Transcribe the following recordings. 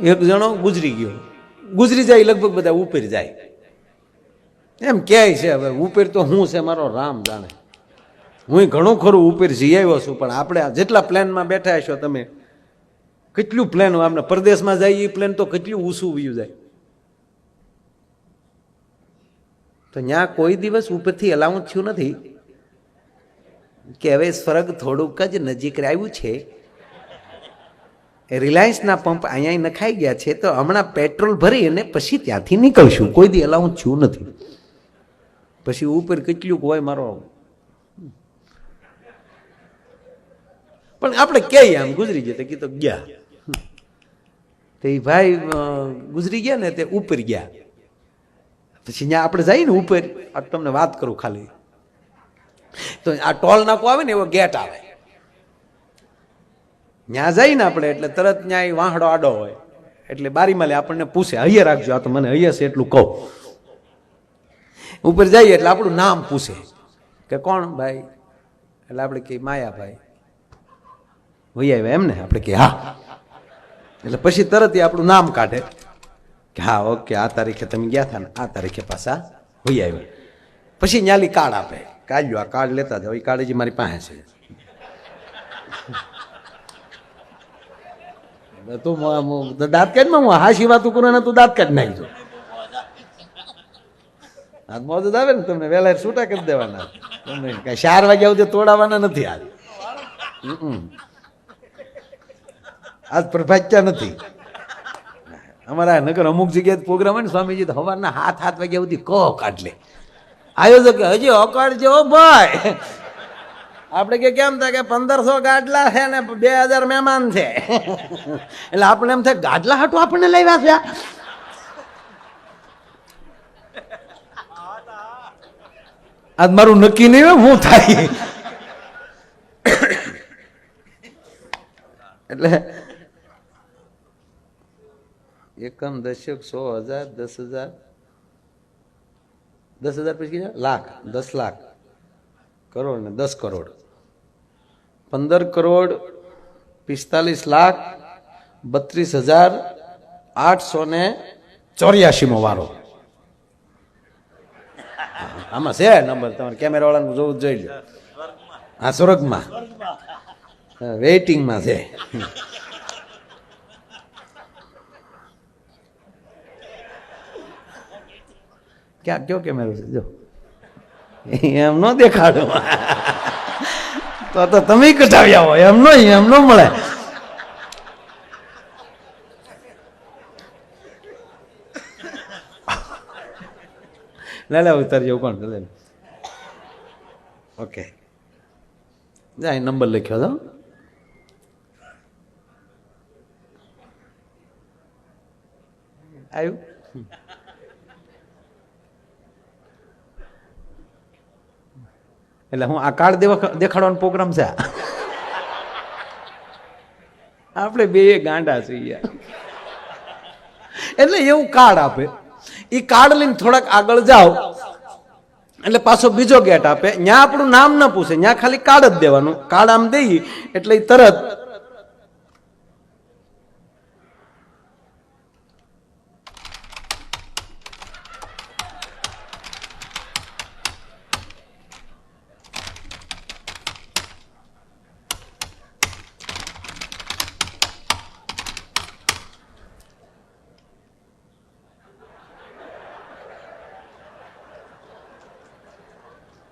એક જણો ગુજરી ગયો. ગુજરી જાય, લગભગ બધા ઉપર જાય. એમ ક્યાંય છે હવે? ઉપર તો હું છે, મારો રામ જાણે. હું ઘણું ખરું ઉપર જઈ આવ્યો છું, પણ આપણે જેટલા પ્લેનમાં બેઠા છો તમે, કેટલું પ્લેન આપણે પરદેશમાં જાય, એ પ્લેન તો કેટલું ઊંચું વયું જાય. તો ત્યાં કોઈ દિવસ ઉપરથી અલાઉન્સ થયું નથી? કે હવે સ્વર્ગ થોડુંક જ નજીક આવ્યું છે રિલાયન્સના પંપ અહીંયા નખાઈ ગયા છે, તો હમણાં પેટ્રોલ ભરી અને પછી ત્યાંથી નીકળશું. કોઈ દી અલાઉન્સ છું નથી. પછી ઉપર કેટલું હોય મારો પણ આપણે ક્યાંય આમ ગુજરી ગયા કીધો ગયા. તો ભાઈ ગુજરી ગયા ને તે ઉપર ગયા. પછી ત્યાં આપણે જઈએ ને ઉપર તમને વાત કરું ખાલી. તો આ ટોલ નાકો આવે ને એવો ગેટ આવે. ત્યાં જઈએ ને આપણે એટલે તરત ત્યાં વાહડો આડો હોય. એટલે બારીમાં લે આપણને પૂછે હૈયે રાખજો, આ તો મને હૈયે છે એટલું કહું. ઉપર જઈએ એટલે આપણું નામ પૂછે કે કોણ ભાઈ? એટલે આપણે કહીએ, માયાભાઈ. વહી આવ્યા એમને આપણે કહીએ, હા. એટલે પછી તરત એ આપણું નામ કાઢે કે, હા, ઓકે, આ તારીખે તમે ગયા હતા ને આ તારીખે પાછા વહી આવ્યા. પછી ન્યાલી કાર્ડ આપે કાઢ્યો આ કાર્ડ લેતા જાઓ, એ કાર્ડ હજી મારી પાસે છે. તું દાંત કાઢમાં હું હાશી વાતું કરું તું દાંત કાઢ નાખજો હાથ મોજ આવે ને તમને વહેલા છૂટા કરી દેવાના. તમને કઈ ચાર વાગ્યા સુધી તોડાવાના નથી આજ આજ પ્રભાચ્યા નથી. અમારા નગર અમુક જગ્યાએ પ્રોગ્રામ હોય ને, સ્વામીજી તો સવારના હાથ હાથ વાગ્યા સુધી કહો કાઢ લે. આયોજક હજી અકાળજો ભાઈ. આપણે કે કેમ થાય કે પંદરસો ગાડલા છે ને બે હજાર મહેમાન છે. એટલે આપણે એમ થાય ગાડલા હાટું આપણને લાવ્યા છે? આજ મારું નક્કી નહીં હોય, હું થાય. એટલે એકમ દશક સો હજાર, દસ હજાર. દસ હજાર પછી લાખ, દસ લાખ. કરોડ ને દસ કરોડ. પંદર કરોડ પિસ્તાલીસ લાખ બત્રીસ હજાર આઠસો ને ચોર્યાસીમો વારો. આમાં છે નંબર, તમારે કેમેરા વાળાનું જોવું જોઈ લો હા, સ્વર્ગમાં. વેઇટિંગમાં છે. ક્યાં, કયો કેમેરો છે? જો. એમ ન દેખાડો. તો તો તમે કઢાવ્યા હોય, એમ નહીં, એમ ન મળે. લે લે જેવું કોણ લે. ઓકે જાય નંબર લખ્યો હતો. આવ્યું એટલે હું આ કાર્ડ દેખાડવાનો પ્રોગ્રામ છે. આપણે બે ગાંડા છીએ એટલે એવું કાર્ડ આપે. એ કાર્ડ લઈને થોડાક આગળ જાઓ. એટલે પાછો બીજો ગેટ આપે. ત્યાં આપણું નામ ન પૂછે. ત્યાં ખાલી કાર્ડ જ દેવાનું. કાર્ડ આમ દઈએ એટલે તરત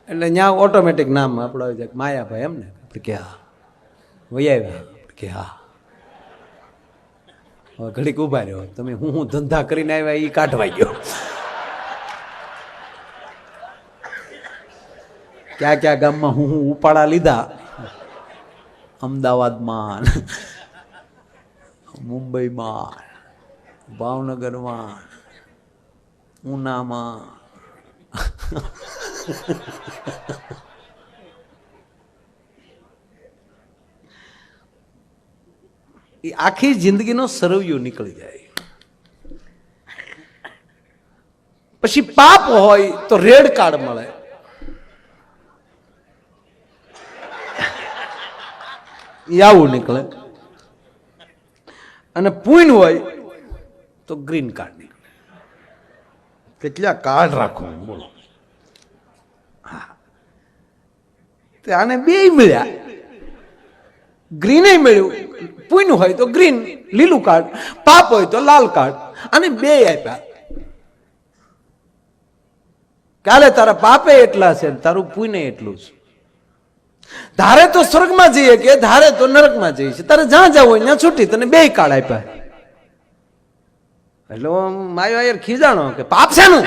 એટલે ત્યાં ઓટોમેટિક નામ આપણો આવી જાય, માયાભાઈ એમ ને કે હા. આવ્યા. કે હા. હવે ઘડીક ઊભા રહ્યો. તમે હું હું ધંધા કરીને આવ્યા એ કાઢવા ગયો. ક્યાં ક્યાં ગામમાં હું હું ઉપાડા લીધા? અમદાવાદમાં. મુંબઈમાં. ભાવનગરમાં. ઉનામાં. એ આખી જિંદગીનો સરવૈયો નીકળી જાય. પછી પાપ હોય તો રેડ કાર્ડ મળે. આવું નીકળે. અને પૂન હોય તો ગ્રીન કાર્ડ નીકળે. કેટલા કાર્ડ રાખો બોલો હા આને બે મળ્યા. ગ્રીને મળ્યું. પૂનું હોય તો ગ્રીન લીલું કાર્ડ પાપ હોય તો લાલ કાર્ડ અને બે આપ્યા. કાલે તારા પાપે એટલા છે તારું પુણ્ય એટલું છે. ધારે તો સ્વર્ગમાં જઈએ કે ધારે તો નરકમાં જઈએ છે તારે જ્યાં જવું હોય ત્યાં છૂટી તને બે કાર્ડ આપ્યા. એટલે માયો યાર ખીજાણો કે પાપ શેનું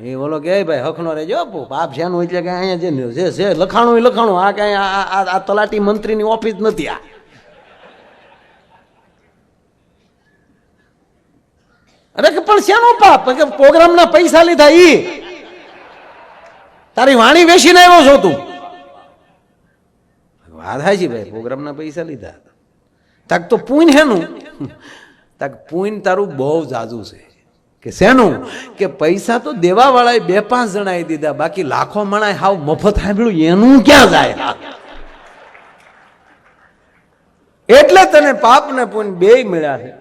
એ બોલો કે ભાઈ, હખનો રેજો પાપ શેનું એટલે કે અહીંયા જે છે લખાણું લખાણું, આ કઈ આ તલાટી મંત્રી મંત્રીની ઓફિસ નથી આ. અરે કે પણ શેનો પાપ? કે પ્રોગ્રામના પૈસા લીધા ઈ. તારી વાણી વેચીને આવ્યો છો તું. વાત હાજી ભાઈ, પ્રોગ્રામના પૈસા લીધા. તક તો પૂન હેનું. તક પૂન તારું બહુ જાજુ છે. કે શેનું? કે પૈસા તો દેવા વાળાએ બે પાંચ જણાએ દીધા, બાકી લાખો મણાએ હાવ મફત સાંભળ્યું, એનું ક્યાં જાય? એટલે તને પાપ ને પુણ્ય બે મળ્યા છે.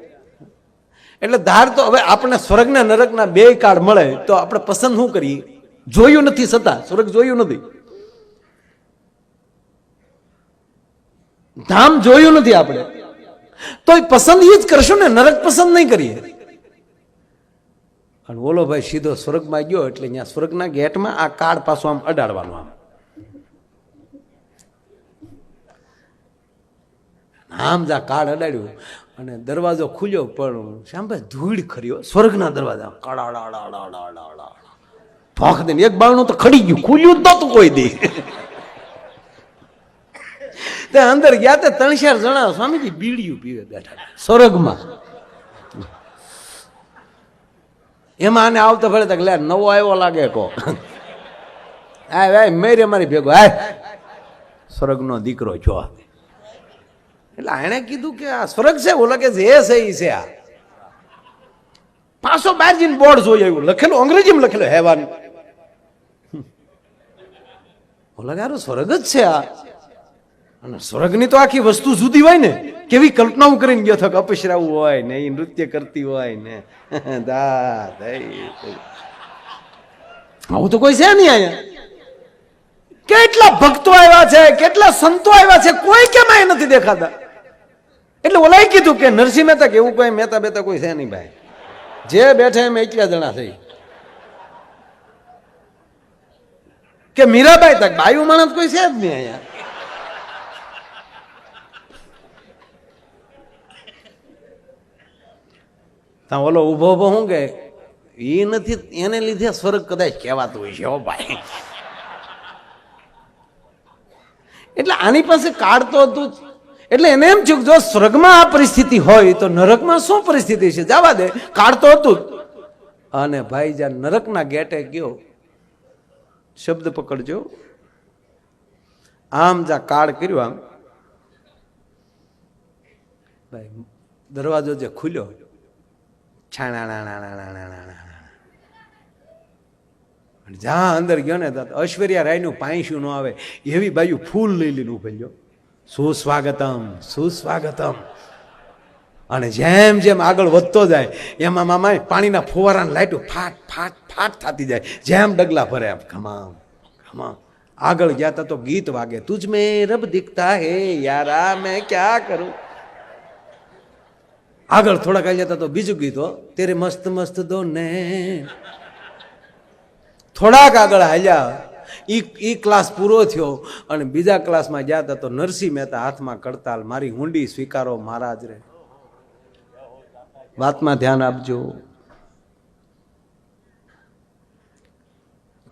એટલે ધાર તો હવે આપણે સ્વર્ગના નરકના બે કાર્ડ મળે, તો આપણે પસંદ શું કરીએ? જોયું નથી છતાં સ્વર્ગ જોયું નથી. ધામ જોયું નથી આપણે. તો પસંદ એ જ કરશું ને, નરક પસંદ નહીં કરીએ. અને ઓલો ભાઈ સીધો સ્વર્ગમાં ગયો એટલે અહીંયા સ્વર્ગના ગેટમાં આ કાર્ડ પાછું આમ અડાડવાનું આમ. આમ જ આ કાર્ડ અડાડ્યું અને દરવાજો ખુલ્યો, પણ શ્યામભાઈ ધૂળ ખર્યો સ્વર્ગના દરવાજા. કડાડાડાડાડાડા ભોંક દઈને એક બાળનું તો ખડી ગયું, ખુલ્યું તો કોઈ દે. તે અંદર ગયા તે ત્રણ ચાર જણા, સ્વામીજી બીડીયું પીવે બેઠા. સ્વર્ગમાં. એમાં આને આવતા ફરે તક લે નવો આવ્યો લાગે કો. આ મેરે મારી ભેગો હાય સ્વર્ગનો દીકરો છો એટલે એણે કીધું કે આ સ્વર્ગ છે ઓલા કે જે છે, એ છે આ. પાછો બહાર જઈને બોર્ડ જોઈ આવ્યું, લખેલું, અંગ્રેજીમાં લખેલું, હેવાન. ઓલા કે સ્વર્ગ જ છે આ. અને સ્વર્ગની તો આખી વસ્તુ જુદી હોય ને. કેવી કલ્પનાઓ કરીને ગયો થક અપસરાવું હોય ને, એ નૃત્ય કરતી હોય ને. દા. આવું તો કોઈ છે નહીં અહીંયા. કેટલા ભક્તો આવ્યા છે, કેટલા સંતો આવ્યા છે, કોઈ કેમ એ નથી દેખાતા? એટલે ઓલાય કીધું કે નરસિંહ મહેતા કે એવું કોઈ મહેતા બેતા કોઈ છે નહીં ભાઈ. જે બેઠા એમ એટલા જણા થઈ કે મીરાબાઈ તક બાયુ માણસ કોઈ છે જ નહીં અહીંયા. ત્યાં ઓલો ઊભો ઊભો શું કે એ નથી, એને લીધે સ્વર્ગ કદાચ કહેવાતું હોય છે હો ભાઈ. એટલે આની પાસે કાઢતો હતું. એટલે એને એમ થયું જો સ્વર્ગમાં આ પરિસ્થિતિ હોય તો નરકમાં શું પરિસ્થિતિ છે? જવા દે. કાઢતો હતું અને ભાઈ જ્યાં નરકના ગેટે ગયો. શબ્દ પકડજો. આમ જ્યાં કાળ કર્યું આમ. ભાઈ, દરવાજો જે ખુલ્યો અને જ્યાં અંદર ગયો ને ઐશ્વર્યા રાયનું પાંયશું ન આવે, એવી બાજુ ફૂલ લઈ લઈને ઉભેલ ગયો. સુસ્વાગતમ સુસ્વાગતમ. અને જેમ જેમ આગળ વધતો જાય, એમાં મામા પાણીના ફુવારાની લાઈટો ફાટ ફાટ ફાટ થતી જાય. જેમ ડગલા ભરે આમ ખમામ ખમામ આગળ ગયા તા તો ગીત વાગે, તુજ મેં રબ દીખતા હે યારા, મેં ક્યાં કરું? આગળ થોડાક આવી જતા તો બીજું ગીતો તેરે મસ્ત મસ્ત દોને. થોડાક આગળ હાલ્યા. ઈ ઈ ક્લાસ પૂરો થયો અને બીજા ક્લાસમાં ગયા હતા તો નરસિંહ મહેતા હાથમાં કડતાલ મારી હુંડી સ્વીકારો મહારાજ રે. વાતમાં ધ્યાન આપજો.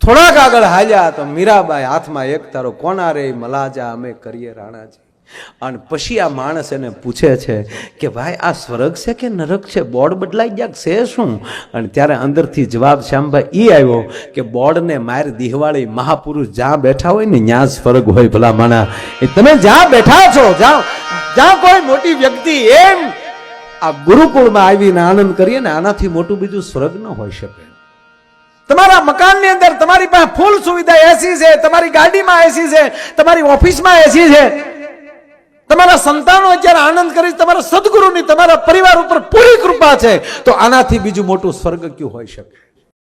થોડાક આગળ હાલ્યા તો મીરાબાઈ હાથમાં એક તારો કોના રે મલાજા અમે કરીએ રાણાજી. અને પછી આ માણસ એને પૂછે છે કે ભાઈ, આ સ્વર્ગ છે કે નરક છે? બોર્ડ બદલાઈ ગયા છે શું? અને ત્યારે અંદરથી જવાબ શ્યામભાઈ એ આવ્યો કે બોર્ડને માર દિહવાળી મહાપુરુષ જ્યાં બેઠા હોય ને ત્યાં સ્વર્ગ હોય ભલા માણા. એ તમે જ્યાં બેઠા છો, જ્યાં જ્યાં કોઈ મોટી વ્યક્તિ એમ આ ગુરુકુળમાં આવીને આનંદ કરીએ ને આનાથી મોટું બીજું સ્વર્ગ ન હોઈ શકે. તમારા મકાનની અંદર તમારી પાસે ફૂલ સુવિધા એસી છે, તમારી ગાડીમાં એસી છે, તમારી ઓફિસમાં એસી છે. તમારા સંતાનો અત્યારે આનંદ કરી તમારા સદગુરુની, તમારા પરિવાર ઉપર પૂરી કૃપા છે, તો આનાથી બીજું મોટું સ્વર્ગ કયું હોઈ શકે?